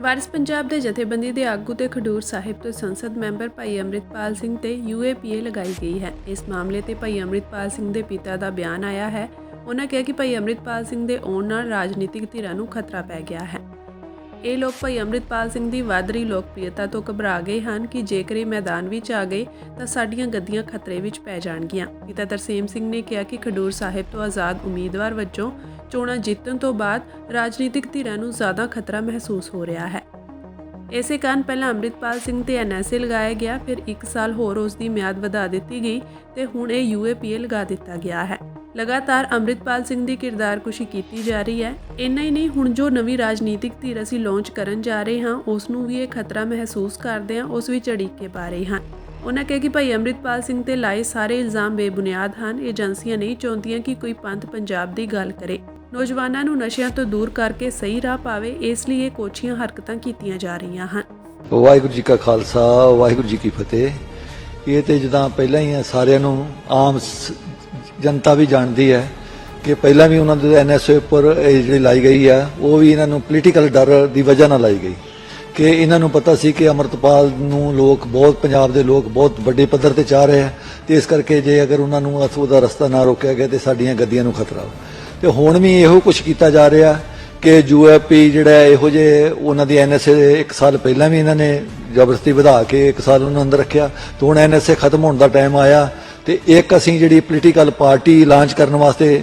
ਵਾਰਿਸ ਪੰਜਾਬ ਦੇ ਜਥੇਬੰਦੀ ਦੇ ਆਗੂ ਤੇ ਖਡੂਰ ਸਾਹਿਬ ਤੋਂ ਸੰਸਦ ਮੈਂਬਰ ਭਾਈ ਅੰਮ੍ਰਿਤਪਾਲ ਸਿੰਘ ਤੇ ਯੂਏਪੀਏ ਲਗਾਈ ਗਈ ਹੈ। ਇਸ ਮਾਮਲੇ ਤੇ ਭਾਈ ਅੰਮ੍ਰਿਤਪਾਲ ਸਿੰਘ ਦੇ ਪਿਤਾ ਦਾ ਬਿਆਨ ਆਇਆ ਹੈ। ਉਹਨਾਂ ਕਿਹਾ ਕਿ ਭਾਈ ਅੰਮ੍ਰਿਤਪਾਲ ਸਿੰਘ ਦੇ ਆਉਣ ਨਾਲ ਰਾਜਨੀਤਿਕ ਧਿਰਾਂ ਨੂੰ ਖਤਰਾ ਪੈ ਗਿਆ ਹੈ। ਇਹ ਲੋਕ ਭਾਈ ਅੰਮ੍ਰਿਤਪਾਲ ਸਿੰਘ ਦੀ ਵੱਧ ਰਹੀ ਲੋਕਪ੍ਰਿਯਤਾ ਤੋਂ ਘਬਰਾ ਗਏ ਹਨ ਕਿ ਜੇਕਰ ਇਹ ਮੈਦਾਨ ਵਿੱਚ ਆ ਗਏ ਤਾਂ ਸਾਡੀਆਂ ਗੱਦੀਆਂ ਖਤਰੇ ਵਿੱਚ ਪੈ ਜਾਣਗੀਆਂ। ਪਿਤਾ ਤਰਸੇਮ ਸਿੰਘ ਨੇ ਕਿਹਾ ਕਿ ਖਡੂਰ ਸਾਹਿਬ ਤੋਂ ਆਜ਼ਾਦ ਉਮੀਦਵਾਰ ਵਜੋਂ ਚੋਣਾਂ ਜਿੱਤਣ ਤੋਂ ਬਾਅਦ ਰਾਜਨੀਤਿਕ ਧਿਰਾਂ ਨੂੰ ਜ਼ਿਆਦਾ ਖਤਰਾ ਮਹਿਸੂਸ ਹੋ ਰਿਹਾ ਹੈ। ਇਸੇ ਕਾਰਨ ਪਹਿਲਾਂ ਅੰਮ੍ਰਿਤਪਾਲ ਸਿੰਘ ਤੇ ਐਨਐਸਏ ਲਗਾਇਆ ਗਿਆ, ਫਿਰ 1 ਸਾਲ ਹੋਰ ਉਸ ਦੀ ਮਿਆਦ ਵਧਾ ਦਿੱਤੀ ਗਈ ਤੇ ਹੁਣ ਇਹ ਯੂਏਪੀਏ ਲਗਾ ਦਿੱਤਾ ਗਿਆ ਹੈ। ਲਗਾਤਾਰ ਅੰਮ੍ਰਿਤਪਾਲ ਸਿੰਘ ਦੀ ਕਿਰਦਾਰਕੁਸ਼ੀ ਕੀਤੀ ਜਾ ਰਹੀ ਹੈ। ਇੰਨਾ ਹੀ ਨਹੀਂ, ਹੁਣ ਜੋ ਨਵੀਂ ਰਾਜਨੀਤਿਕ ਧਿਰ ਅਸੀਂ ਲਾਂਚ ਕਰਨ ਜਾ ਰਹੇ ਹਾਂ ਉਸ ਨੂੰ ਵੀ ਇਹ ਖਤਰਾ ਮਹਿਸੂਸ ਕਰਦੇ ਹਾਂ, ਉਸ ਵਿੱਚ ਅੜਿੱਕੇ ਪਾ ਰਹੇ ਹਨ ਉਹਨਾਂ ਕਿਹਾ ਕਿ ਭਾਈ ਅੰਮ੍ਰਿਤਪਾਲ ਸਿੰਘ ਤੇ ਲਾਏ ਸਾਰੇ ਇਲਜ਼ਾਮ ਬੇਬੁਨਿਆਦ ਹਨ। ਏਜੰਸੀਆਂ ਨਹੀਂ ਚਾਹੁੰਦੀਆਂ ਕਿ ਕੋਈ ਪੰਥ ਪੰਜਾਬ ਦੀ ਗੱਲ ਕਰੇ। ਨੌਜਵਾਨਾਂ ਨੂੰ ਨਸ਼ਿਆਂ ਤੋਂ ਦੂਰ ਕਰਕੇ ਸਹੀ ਰਾਹ ਪਾਵੇ, ਇਸ ਲਈ ਇਹ ਕੋਚੀਆਂ ਹਰਕਤਾਂ ਕੀਤੀਆਂ ਜਾ ਰਹੀਆਂ ਹਨ। ਵਾਹਿਗੁਰੂ ਜੀ ਕਾ ਖਾਲਸਾ, ਵਾਹਿਗੁਰੂ ਜੀ ਕੀ ਫਤਿਹ। ਇਹ ਤੇ ਜਦਾਂ ਪਹਿਲਾਂ ਹੀ ਸਾਰਿਆਂ ਨੂੰ ਆਮ ਜਨਤਾ ਵੀ ਜਾਣਦੀ ਹੈ ਕਿ ਪਹਿਲਾਂ ਵੀ ਉਹਨਾਂ ਦੇ ਐਨਐਸਏ ਉੱਪਰ ਇਹ ਜਿਹੜੀ ਲਾਈ ਗਈ ਆ, ਉਹ ਵੀ ਇਹਨਾਂ ਨੂੰ ਪੋਲੀਟੀਕਲ ਡਰ ਦੀ ਵਜ੍ਹਾ ਨਾਲ ਲਾਈ ਗਈ। ਕਿ ਇਹਨਾਂ ਨੂੰ ਪਤਾ ਸੀ ਕਿ ਅਮਰਤਪਾਲ ਨੂੰ ਲੋਕ ਬਹੁਤ, ਪੰਜਾਬ ਦੇ ਲੋਕ ਬਹੁਤ ਵੱਡੇ ਪੱਧਰ ਤੇ ਚਾਹ ਰਹੇ ਆ ਤੇ ਇਸ ਕਰਕੇ ਜੇ ਅਗਰ ਉਹਨਾਂ ਨੂੰ ਅਸ- ਉਹਦਾ ਰਸਤਾ ਨਾ ਰੋਕਿਆ ਗਿਆ ਤੇ ਸਾਡੀਆਂ ਗੱਦੀਆਂ ਨੂੰ ਖਤਰਾ ਹੋ ਤੇ ਹੁਣ ਵੀ ਇਹੋ ਕੁਝ ਕੀਤਾ ਜਾ ਰਿਹਾ ਕਿ ਯੂਐਪੀ ਜਿਹੜਾ ਇਹੋ ਜਿਹੇ ਉਹਨਾਂ ਦੀ ਐਨਐਸਏ ਇੱਕ ਸਾਲ ਪਹਿਲਾਂ ਵੀ ਇਹਨਾਂ ਨੇ ਜ਼ਬਰਦਸਤੀ ਵਧਾ ਕੇ ਇੱਕ ਸਾਲ ਉਹਨਾਂ ਅੰਦਰ ਰੱਖਿਆ। ਤੇ ਹੁਣ ਐਨਐਸਏ ਖਤਮ ਹੋਣ ਦਾ ਟਾਈਮ ਆਇਆ ਤੇ ਇੱਕ ਅਸੀਂ ਜਿਹੜੀ ਪੋਲੀਟੀਕਲ ਪਾਰਟੀ ਲਾਂਚ ਕਰਨ ਵਾਸਤੇ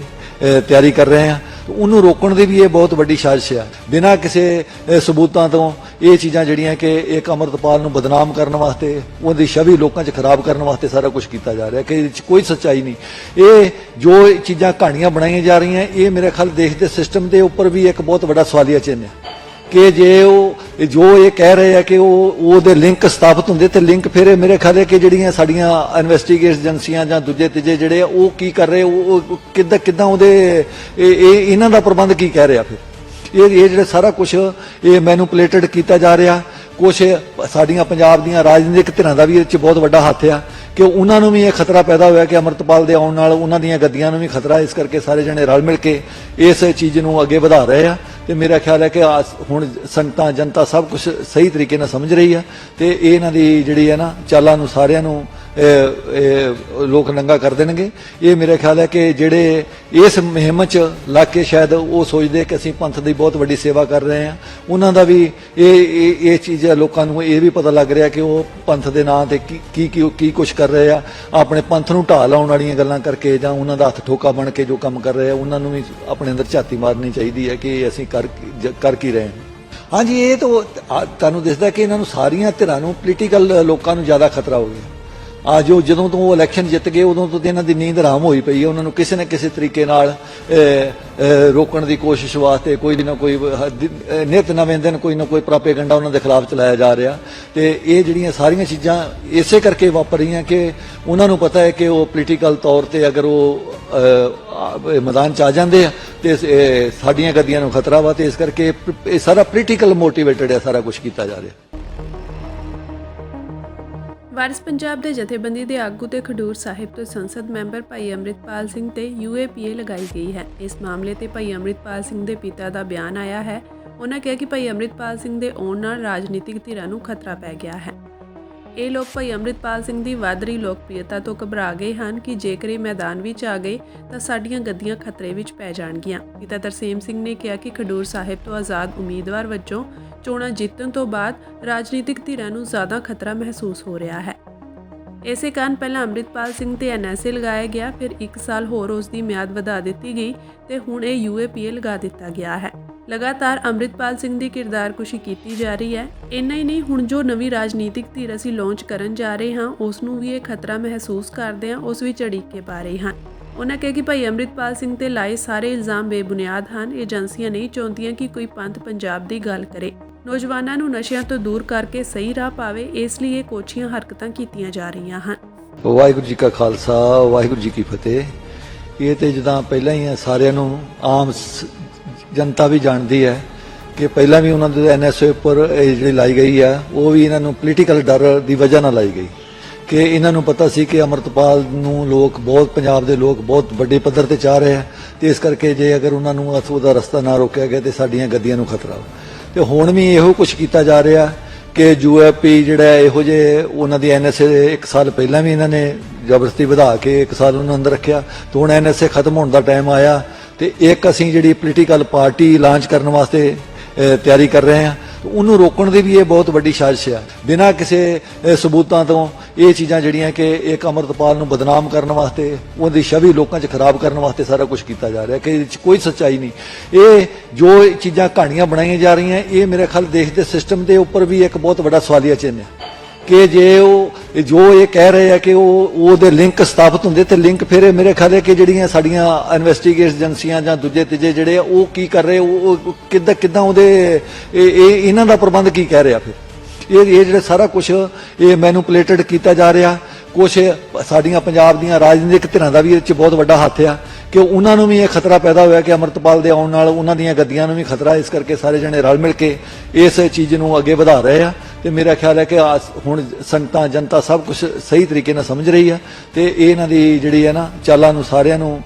ਤਿਆਰੀ ਕਰ ਰਹੇ ਹਾਂ। ਉਹਨੂੰ ਰੋਕਣ ਦੀ ਵੀ ਇਹ ਬਹੁਤ ਵੱਡੀ ਸਾਜ਼ਿਸ਼ ਆ। ਬਿਨਾਂ ਕਿਸੇ ਸਬੂਤਾਂ ਤੋਂ ਇਹ ਚੀਜ਼ਾਂ ਜਿਹੜੀਆਂ ਕਿ ਇੱਕ ਅਮਰਤਪਾਲ ਨੂੰ ਬਦਨਾਮ ਕਰਨ ਵਾਸਤੇ, ਉਹਦੀ ਛਵੀ ਲੋਕਾਂ 'ਚ ਖਰਾਬ ਕਰਨ ਵਾਸਤੇ ਸਾਰਾ ਕੁਝ ਕੀਤਾ ਜਾ ਰਿਹਾ, ਕਿ ਇਹਦੇ 'ਚ ਕੋਈ ਸੱਚਾਈ ਨਹੀਂ। ਇਹ ਜੋ ਚੀਜ਼ਾਂ ਕਹਾਣੀਆਂ ਬਣਾਈਆਂ ਜਾ ਰਹੀਆਂ, ਇਹ ਮੇਰੇ ਖਿਆਲ ਦੇਸ਼ ਦੇ ਸਿਸਟਮ ਦੇ ਉੱਪਰ ਵੀ ਇੱਕ ਬਹੁਤ ਵੱਡਾ ਸਵਾਲੀਆ ਚਿੰਨ੍ਹ ਹੈ ਕਿ ਜੇ ਉਹ, ਜੋ ਇਹ ਕਹਿ ਰਹੇ ਆ ਕਿ ਉਹ, ਉਹਦੇ ਲਿੰਕ ਸਥਾਪਿਤ ਹੁੰਦੇ ਤੇ ਲਿੰਕ ਫਿਰ ਇਹ ਮੇਰੇ ਖਿਆਲ ਹੈ ਕਿ ਜਿਹੜੀਆਂ ਸਾਡੀਆਂ ਇਨਵੈਸਟੀਗੇਟ ਏਜੰਸੀਆਂ ਜਾਂ ਦੂਜੇ ਤੀਜੇ ਜਿਹੜੇ ਆ, ਉਹ ਕੀ ਕਰ ਰਹੇ, ਉਹ ਕਿੱਦਾਂ ਕਿੱਦਾਂ ਉਹਦੇ, ਇਹ ਇਹਨਾਂ ਦਾ ਪ੍ਰਬੰਧ ਕੀ ਕਹਿ ਰਿਹਾ ਫਿਰ? ਇਹ ਇਹ ਜਿਹੜਾ ਸਾਰਾ ਕੁਝ ਇਹ ਮੈਨੂਪੂਲੇਟਡ ਕੀਤਾ ਜਾ ਰਿਹਾ। ਕੁਝ ਸਾਡੀਆਂ ਪੰਜਾਬ ਦੀਆਂ ਰਾਜਨੀਤਿਕ ਧਿਰਾਂ ਦਾ ਵੀ ਇਹ 'ਚ ਬਹੁਤ ਵੱਡਾ ਹੱਥ ਆ ਕਿ ਉਹਨਾਂ ਨੂੰ ਵੀ ਇਹ ਖਤਰਾ ਪੈਦਾ ਹੋਇਆ ਕਿ ਅਮਰਤਪਾਲ ਦੇ ਆਉਣ ਨਾਲ ਉਹਨਾਂ ਦੀਆਂ ਗੱਦੀਆਂ ਨੂੰ ਵੀ ਖਤਰਾ, ਇਸ ਕਰਕੇ ਸਾਰੇ ਜਣੇ ਰਲ ਮਿਲ ਕੇ ਇਸ ਚੀਜ਼ ਨੂੰ ਅੱਗੇ ਵਧਾ ਰਹੇ ਆ। ਤੇ ਮੇਰਾ ਖਿਆਲ ਹੈ ਕਿ ਹੁਣ ਸੰਗਤਾਂ, ਜਨਤਾ ਸਭ ਕੁਝ ਸਹੀ ਤਰੀਕੇ ਨਾਲ ਸਮਝ ਰਹੀ ਆ ਤੇ ਇਹ ਇਹਨਾਂ ਦੀ ਜਿਹੜੀ ਹੈ ਨਾ ਚਾਲਾਂ ਨੂੰ ਸਾਰਿਆਂ ਨੂੰ ਲੋਕ ਨੰਗਾ ਕਰ ਦੇਣਗੇ। ਇਹ ਮੇਰੇ ਖਿਆਲ ਹੈ ਕਿ ਜਿਹੜੇ ਇਸ ਮੁਹਿੰਮ 'ਚ ਲੱਗ ਕੇ ਸ਼ਾਇਦ ਉਹ ਸੋਚਦੇ ਕਿ ਅਸੀਂ ਪੰਥ ਦੀ ਬਹੁਤ ਵੱਡੀ ਸੇਵਾ ਕਰ ਰਹੇ ਹਾਂ। ਉਹਨਾਂ ਦਾ ਵੀ ਇਹ ਇਹ ਇਹ ਚੀਜ਼ ਲੋਕਾਂ ਨੂੰ ਇਹ ਵੀ ਪਤਾ ਲੱਗ ਰਿਹਾ ਕਿ ਉਹ ਪੰਥ ਦੇ ਨਾਂ ਤੇ ਕੀ ਕੀ, ਕੀ- ਕੁਝ ਕਰ ਰਹੇ ਆ। ਆਪਣੇ ਪੰਥ ਨੂੰ ਢਾਹ ਲਾਉਣ ਵਾਲੀਆਂ ਗੱਲਾਂ ਕਰਕੇ ਜਾਂ ਉਹਨਾਂ ਦਾ ਹੱਥ ਠੋਕਾ ਬਣ ਕੇ ਜੋ ਕੰਮ ਕਰ ਰਹੇ ਆ, ਉਹਨਾਂ ਨੂੰ ਵੀ ਆਪਣੇ ਅੰਦਰ ਝਾਤੀ ਮਾਰਨੀ ਚਾਹੀਦੀ ਹੈ ਕਿ ਇਹ ਅਸੀਂ ਕਰ ਕਰ ਕੀ ਰਹੇ ਹਾਂ। ਹਾਂਜੀ, ਇਹ ਤਾਂ ਤੁਹਾਨੂੰ ਦਿਸਦਾ ਕਿ ਇਹਨਾਂ ਨੂੰ ਸਾਰੀਆਂ ਧਿਰਾਂ ਨੂੰ ਪੋਲੀਟੀਕਲ ਲੋਕਾਂ ਨੂੰ ਜ਼ਿਆਦਾ ਖਤਰਾ ਹੋ ਗਿਆ। ਆ ਜੋ ਜਦੋਂ ਤੋਂ ਉਹ ਇਲੈਕਸ਼ਨ ਜਿੱਤ ਗਏ, ਉਦੋਂ ਤੋਂ ਤੇ ਇਹਨਾਂ ਦੀ ਨੀਂਦ ਹਰਾਮ ਹੋਈ ਪਈ ਹੈ। ਉਹਨਾਂ ਨੂੰ ਕਿਸੇ ਨਾ ਕਿਸੇ ਤਰੀਕੇ ਨਾਲ ਰੋਕਣ ਦੀ ਕੋਸ਼ਿਸ਼ ਵਾਸਤੇ ਕੋਈ ਨਾ ਕੋਈ ਨਿਤ ਨਵੇਂ ਦਿਨ ਕੋਈ ਨਾ ਕੋਈ ਪ੍ਰਾਪੇਗੰਡਾ ਉਹਨਾਂ ਦੇ ਖਿਲਾਫ ਚਲਾਇਆ ਜਾ ਰਿਹਾ। ਤੇ ਇਹ ਜਿਹੜੀਆਂ ਸਾਰੀਆਂ ਚੀਜ਼ਾਂ ਇਸੇ ਕਰਕੇ ਵਾਪਰ ਰਹੀਆਂ ਕਿ ਉਹਨਾਂ ਨੂੰ ਪਤਾ ਹੈ ਕਿ ਉਹ ਪੋਲੀਟੀਕਲ ਤੌਰ ਤੇ ਅਗਰ ਉਹ ਮੈਦਾਨ ਚ ਆ ਜਾਂਦੇ ਆ, ਤੇ ਸਾਡੀਆਂ ਗੱਦੀਆਂ ਨੂੰ ਖਤਰਾ ਵਾ, ਤੇ ਇਸ ਕਰਕੇ ਇਹ ਸਾਰਾ ਪੋਲੀਟੀਕਲ ਮੋਟੀਵੇਟਡ ਹੈ, ਸਾਰਾ ਕੁਝ ਕੀਤਾ ਜਾ ਰਿਹਾ। ਵਾਰਿਸ ਪੰਜਾਬ ਦੇ ਜਥੇਬੰਦੀ ਦੇ ਆਗੂ ਤੇ ਖਡੂਰ ਸਾਹਿਬ ਤੋਂ ਸੰਸਦ ਮੈਂਬਰ ਭਾਈ ਅੰਮ੍ਰਿਤਪਾਲ ਸਿੰਘ ਤੇ ਯੂਏਪੀਏ ਲਗਾਈ ਗਈ ਹੈ। ਇਸ ਮਾਮਲੇ ਤੇ ਭਾਈ ਅੰਮ੍ਰਿਤਪਾਲ ਸਿੰਘ ਦੇ ਪਿਤਾ ਦਾ ਬਿਆਨ ਆਇਆ ਹੈ। ਉਹਨਾਂ ਕਿਹਾ ਕਿ ਭਾਈ ਅੰਮ੍ਰਿਤਪਾਲ ਸਿੰਘ ਦੇ ਆਉਣ ਨਾਲ ਰਾਜਨੀਤਿਕ ਧਿਰਾਂ ਨੂੰ ਖਤਰਾ ਪੈ ਗਿਆ ਹੈ। ਇਹ ਲੋਕ ਭਾਈ ਅੰਮ੍ਰਿਤਪਾਲ ਸਿੰਘ ਦੀ ਵੱਧ ਰਹੀ ਲੋਕਪ੍ਰਿਯਤਾ ਤੋਂ ਘਬਰਾ ਗਏ ਹਨ ਕਿ ਜੇਕਰ ਇਹ ਮੈਦਾਨ ਵਿੱਚ ਆ ਗਏ ਤਾਂ ਸਾਡੀਆਂ ਗੱਦੀਆਂ ਖਤਰੇ ਵਿੱਚ ਪੈ ਜਾਣਗੀਆਂ। ਪਿਤਾ ਤਰਸੇਮ ਸਿੰਘ ਨੇ ਕਿਹਾ ਕਿ ਖਡੂਰ ਸਾਹਿਬ ਤੋਂ ਆਜ਼ਾਦ ਉਮੀਦਵਾਰ ਵਜੋਂ ਚੋਣਾਂ ਜਿੱਤਣ ਤੋਂ ਬਾਅਦ ਰਾਜਨੀਤਿਕ ਧਿਰਾਂ ਨੂੰ ਜ਼ਿਆਦਾ ਖਤਰਾ ਮਹਿਸੂਸ ਹੋ ਰਿਹਾ ਹੈ। ਇਸੇ ਕਾਰਨ ਪਹਿਲਾਂ ਅੰਮ੍ਰਿਤਪਾਲ ਸਿੰਘ ਤੇ ਐਨਐਸਏ ਲਗਾਇਆ ਗਿਆ, ਫਿਰ 1 ਸਾਲ ਹੋਰ ਉਸ ਦੀ ਮਿਆਦ ਵਧਾ ਦਿੱਤੀ ਗਈ ਤੇ ਹੁਣ ਇਹ ਯੂਏਪੀਏ ਲਗਾ ਦਿੱਤਾ ਗਿਆ ਹੈ। ਲਗਾਤਾਰ ਅੰਮ੍ਰਿਤਪਾਲ ਸਿੰਘ ਦੀ ਕਿਰਦਾਰਕੁਸ਼ੀ ਕੀਤੀ ਜਾ ਰਹੀ ਹੈ। ਇੰਨਾ ਹੀ ਨਹੀਂ, ਹੁਣ ਜੋ ਨਵੀਂ ਰਾਜਨੀਤਿਕ ਧਿਰ ਅਸੀਂ ਲਾਂਚ ਕਰਨ ਜਾ ਰਹੇ ਹਾਂ ਉਸ ਨੂੰ ਵੀ ਇਹ ਖਤਰਾ ਮਹਿਸੂਸ ਕਰਦੇ ਹਾਂ, ਉਸ ਵਿੱਚ ਅੜਿੱਕੇ ਪਾ ਰਹੇ ਹਨ ਉਹਨਾਂ ਕਿਹਾ ਕਿ ਭਾਈ ਅੰਮ੍ਰਿਤਪਾਲ ਸਿੰਘ ਤੇ ਲਾਏ ਸਾਰੇ ਇਲਜ਼ਾਮ ਬੇਬੁਨਿਆਦ ਹਨ, ਏਜੰਸੀਆਂ ਨਹੀਂ ਚਾਹੁੰਦੀਆਂ ਕਿ ਕੋਈ ਪੰਥ ਪੰਜਾਬ ਦੀ ਗੱਲ ਕਰੇ। ਨੌਜਵਾਨਾਂ ਨੂੰ ਨਸ਼ਿਆਂ ਤੋਂ ਦੂਰ ਕਰਕੇ ਸਹੀ ਰਾਹ ਪਾਵੇ, ਇਸ ਲਈ ਇਹ ਕੋਚੀਆਂ ਹਰਕਤਾਂ ਕੀਤੀਆਂ ਜਾ ਰਹੀਆਂ ਹਨ। ਵਾਹਿਗੁਰੂ ਜੀ ਕਾ ਖਾਲਸਾ, ਵਾਹਿਗੁਰੂ ਜੀ ਕੀ ਫਤਿਹ। ਇਹ ਤੇ ਜਦਾਂ ਪਹਿਲਾਂ ਹੀ ਸਾਰਿਆਂ ਨੂੰ ਆਮ ਜਨਤਾ ਵੀ ਜਾਣਦੀ ਹੈ ਕਿ ਪਹਿਲਾਂ ਵੀ ਉਹਨਾਂ ਦੇ ਐਨਐਸਏ ਉੱਪਰ ਇਹ ਜਿਹੜੀ ਲਾਈ ਗਈ ਆ, ਉਹ ਵੀ ਇਹਨਾਂ ਨੂੰ ਪੋਲੀਟੀਕਲ ਡਰ ਦੀ ਵਜ੍ਹਾ ਨਾਲ ਲਾਈ ਗਈ। ਕਿ ਇਹਨਾਂ ਨੂੰ ਪਤਾ ਸੀ ਕਿ ਅਮਰਤਪਾਲ ਨੂੰ ਲੋਕ ਬਹੁਤ, ਪੰਜਾਬ ਦੇ ਲੋਕ ਬਹੁਤ ਵੱਡੇ ਪੱਧਰ ਤੇ ਚਾਹ ਰਹੇ ਆ ਤੇ ਇਸ ਕਰਕੇ ਜੇ ਅਗਰ ਉਹਨਾਂ ਨੂੰ ਉਹਦਾ ਰਸਤਾ ਨਾ ਰੋਕਿਆ ਗਿਆ ਤੇ ਸਾਡੀਆਂ ਗੱਦੀਆਂ ਨੂੰ ਖਤਰਾ ਹੋ ਤੇ ਹੁਣ ਵੀ ਇਹੋ ਕੁਝ ਕੀਤਾ ਜਾ ਰਿਹਾ ਕਿ ਯੂਐਪੀ ਜਿਹੜਾ ਇਹੋ ਜਿਹੇ ਉਹਨਾਂ ਦੀ ਐਨਐਸਏ ਇੱਕ ਸਾਲ ਪਹਿਲਾਂ ਵੀ ਇਹਨਾਂ ਨੇ ਜ਼ਬਰਦਸਤੀ ਵਧਾ ਕੇ ਇੱਕ ਸਾਲ ਉਹਨਾਂ ਅੰਦਰ ਰੱਖਿਆ। ਤੇ ਹੁਣ ਐਨਐਸਏ ਖਤਮ ਹੋਣ ਦਾ ਟਾਈਮ ਆਇਆ। ਤੇ ਇੱਕ ਅਸੀਂ ਜਿਹੜੀ ਪੋਲੀਟੀਕਲ ਪਾਰਟੀ ਲਾਂਚ ਕਰਨ ਵਾਸਤੇ ਤਿਆਰੀ ਕਰ ਰਹੇ ਹਾਂ ਉਹਨੂੰ ਰੋਕਣ ਦੀ ਵੀ ਇਹ ਬਹੁਤ ਵੱਡੀ ਸਾਜ਼ਿਸ਼ ਆ। ਬਿਨਾਂ ਕਿਸੇ ਸਬੂਤਾਂ ਤੋਂ ਇਹ ਚੀਜ਼ਾਂ ਜਿਹੜੀਆਂ ਕਿ ਇੱਕ ਅਮਰਤਪਾਲ ਨੂੰ ਬਦਨਾਮ ਕਰਨ ਵਾਸਤੇ, ਉਹਦੀ ਛਵੀ ਲੋਕਾਂ 'ਚ ਖਰਾਬ ਕਰਨ ਵਾਸਤੇ ਸਾਰਾ ਕੁਝ ਕੀਤਾ ਜਾ ਰਿਹਾ, ਕਿ ਇਹਦੇ 'ਚ ਕੋਈ ਸੱਚਾਈ ਨਹੀਂ। ਇਹ ਜੋ ਚੀਜ਼ਾਂ ਕਹਾਣੀਆਂ ਬਣਾਈਆਂ ਜਾ ਰਹੀਆਂ, ਇਹ ਮੇਰੇ ਖਿਆਲ ਦੇਸ਼ ਦੇ ਸਿਸਟਮ ਦੇ ਉੱਪਰ ਵੀ ਇੱਕ ਬਹੁਤ ਵੱਡਾ ਸਵਾਲੀਆ ਚਿੰਨ੍ਹ ਹੈ। ਕਿ ਜੇ ਉਹ, ਜੋ ਇਹ ਕਹਿ ਰਹੇ ਆ ਕਿ ਉਹ, ਉਹਦੇ ਲਿੰਕ ਸਥਾਪਿਤ ਹੁੰਦੇ ਤੇ ਲਿੰਕ ਫਿਰ ਇਹ ਮੇਰੇ ਖਿਆਲ ਹੈ ਕਿ ਜਿਹੜੀਆਂ ਸਾਡੀਆਂ ਇਨਵੈਸਟੀਗੇਟ ਏਜੰਸੀਆਂ ਜਾਂ ਦੂਜੇ ਤੀਜੇ ਜਿਹੜੇ ਆ, ਉਹ ਕੀ ਕਰ ਰਹੇ, ਉਹ ਕਿੱਦਾਂ ਕਿੱਦਾਂ ਉਹਦੇ, ਇਹ ਇਹਨਾਂ ਦਾ ਪ੍ਰਬੰਧ ਕੀ ਕਹਿ ਰਿਹਾ ਫਿਰ? ਇਹ ਇਹ ਜਿਹੜੇ ਸਾਰਾ ਕੁਝ ਇਹ ਮੈਨੂਪੂਲੇਟਡ ਕੀਤਾ ਜਾ ਰਿਹਾ। ਕੁਝ ਸਾਡੀਆਂ ਪੰਜਾਬ ਦੀਆਂ ਰਾਜਨੀਤਿਕ ਧਿਰਾਂ ਦਾ ਵੀ ਇਹ ਚ ਬਹੁਤ ਵੱਡਾ ਹੱਥ ਆ। ਕਿ ਉਹਨਾਂ ਨੂੰ ਵੀ ਇਹ ਖਤਰਾ ਪੈਦਾ ਹੋਇਆ ਕਿ ਅਮਰਤਪਾਲ ਦੇ ਆਉਣ ਨਾਲ ਉਹਨਾਂ ਦੀਆਂ ਗੱਦੀਆਂ ਨੂੰ ਵੀ ਖਤਰਾ, ਇਸ ਕਰਕੇ ਸਾਰੇ ਜਣੇ ਰਲ ਮਿਲ ਕੇ ਇਸ ਚੀਜ਼ ਨੂੰ ਅੱਗੇ ਵਧਾ ਰਹੇ ਆ। ਤੇ ਮੇਰਾ ਖਿਆਲ ਹੈ ਕਿ ਆਸ- ਹੁਣ ਸੰਗਤਾਂ, ਜਨਤਾ ਸਭ ਕੁਝ ਸਹੀ ਤਰੀਕੇ ਨਾਲ ਸਮਝ ਰਹੀ ਆ ਤੇ ਇਹਨਾਂ ਦੀ ਜਿਹੜੀ ਹੈ ਨਾ ਚਾਲਾਂ ਨੂੰ ਸਾਰਿਆਂ ਨੂੰ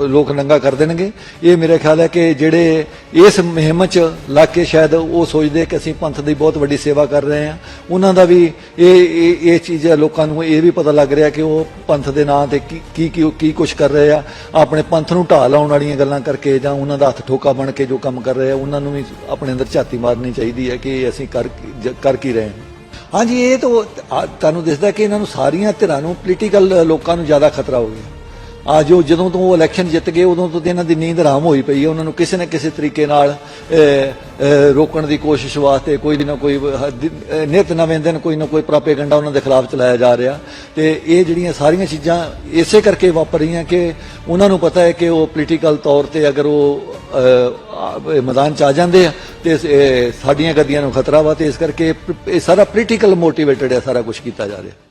ਲੋਕ ਨੰਗਾ ਕਰ ਦੇਣਗੇ। ਇਹ ਮੇਰੇ ਖਿਆਲ ਹੈ ਕਿ ਜਿਹੜੇ ਇਸ ਮੁਹਿੰਮ 'ਚ ਲੱਗ ਕੇ ਸ਼ਾਇਦ ਉਹ ਸੋਚਦੇ ਕਿ ਅਸੀਂ ਪੰਥ ਦੀ ਬਹੁਤ ਵੱਡੀ ਸੇਵਾ ਕਰ ਰਹੇ ਹਾਂ। ਉਹਨਾਂ ਦਾ ਵੀ ਇਹ ਇਹ ਚੀਜ਼ ਲੋਕਾਂ ਨੂੰ ਇਹ ਵੀ ਪਤਾ ਲੱਗ ਰਿਹਾ ਕਿ ਉਹ ਪੰਥ ਦੇ ਨਾਂ ਤੇ ਕੀ ਕੀ, ਕੀ- ਕੁਝ ਕਰ ਰਹੇ ਆ। ਆਪਣੇ ਪੰਥ ਨੂੰ ਢਾਹ ਲਾਉਣ ਵਾਲੀਆਂ ਗੱਲਾਂ ਕਰਕੇ ਜਾਂ ਉਹਨਾਂ ਦਾ ਹੱਥ ਠੋਕਾ ਬਣ ਕੇ ਜੋ ਕੰਮ ਕਰ ਰਹੇ ਆ, ਉਹਨਾਂ ਨੂੰ ਵੀ ਆਪਣੇ ਅੰਦਰ ਝਾਤੀ ਮਾਰਨੀ ਚਾਹੀਦੀ ਹੈ ਕਿ ਅਸੀਂ ਕਰ ਕਰ ਕੀ ਰਹੇ ਹਾਂ। ਹਾਂਜੀ, ਇਹ ਤਾਂ ਤੁਹਾਨੂੰ ਦਿਸਦਾ ਕਿ ਇਹਨਾਂ ਨੂੰ ਸਾਰੀਆਂ ਧਿਰਾਂ ਨੂੰ ਪੋਲੀਟੀਕਲ ਲੋਕਾਂ ਨੂੰ ਜ਼ਿਆਦਾ ਖਤਰਾ ਹੋ ਗਿਆ। ਆ ਜੋ ਜਦੋਂ ਤੋਂ ਉਹ ਇਲੈਕਸ਼ਨ ਜਿੱਤ ਗਏ, ਉਦੋਂ ਤੋਂ ਤੇ ਇਹਨਾਂ ਦੀ ਨੀਂਦ ਹਰਾਮ ਹੋਈ ਪਈ ਹੈ। ਉਹਨਾਂ ਨੂੰ ਕਿਸੇ ਨਾ ਕਿਸੇ ਤਰੀਕੇ ਨਾਲ ਰੋਕਣ ਦੀ ਕੋਸ਼ਿਸ਼ ਵਾਸਤੇ ਕੋਈ ਨਾ ਕੋਈ ਨਿਤ ਨਵੇਂ ਦਿਨ ਕੋਈ ਨਾ ਕੋਈ ਪ੍ਰਾਪੇਗੰਡਾ ਉਹਨਾਂ ਦੇ ਖਿਲਾਫ ਚਲਾਇਆ ਜਾ ਰਿਹਾ। ਤੇ ਇਹ ਜਿਹੜੀਆਂ ਸਾਰੀਆਂ ਚੀਜ਼ਾਂ ਇਸੇ ਕਰਕੇ ਵਾਪਰ ਰਹੀਆਂ ਕਿ ਉਹਨਾਂ ਨੂੰ ਪਤਾ ਹੈ ਕਿ ਉਹ ਪੋਲੀਟੀਕਲ ਤੌਰ ਤੇ ਅਗਰ ਉਹ ਮੈਦਾਨ ਚ ਆ ਜਾਂਦੇ ਆ, ਤੇ ਸਾਡੀਆਂ ਗੱਦੀਆਂ ਨੂੰ ਖਤਰਾ ਵਾ, ਤੇ ਇਸ ਕਰਕੇ ਇਹ ਸਾਰਾ ਪੋਲੀਟੀਕਲ ਮੋਟੀਵੇਟਡ ਹੈ, ਸਾਰਾ ਕੁਝ ਕੀਤਾ ਜਾ ਰਿਹਾ।